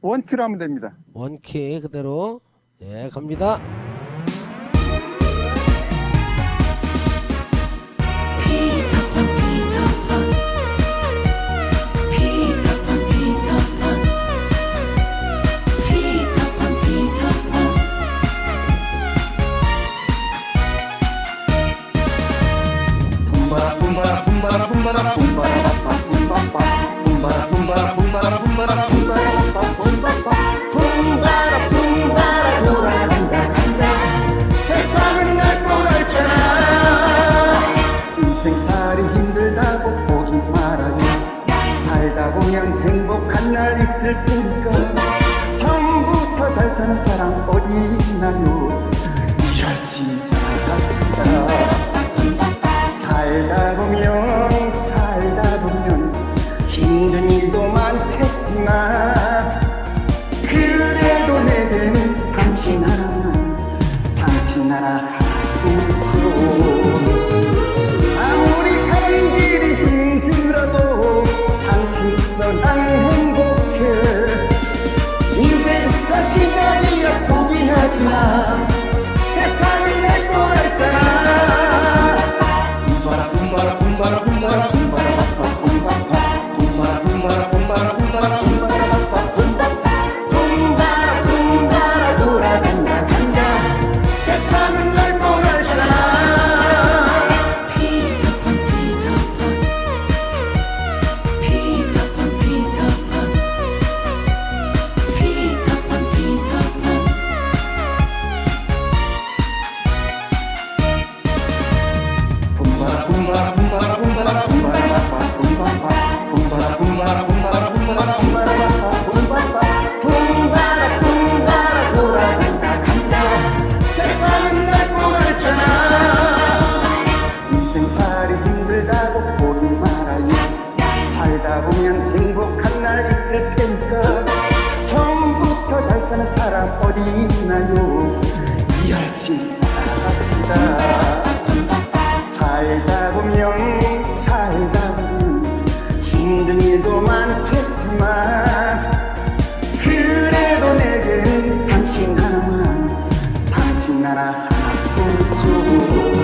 원키로 하면 됩니다. 원키 그대로 예 갑니다. 붐바라 붐바라 붐바라 붐바라 보면 행복한 날 있을 테니까 처음부터 잘 사는 사람 어디 있나요? 열심히 살아갑시다. 살다 보면 살다 보면 힘든 일도 많겠지만 그래도 내게는 당신 하나만 당신 하나 love. 있나요 이해할 수 있어갑시다. 살다 보면 살다 보면 힘든 일도 많겠지만 그래도 내겐 당신 하나만 당신 나라 하나뿐이죠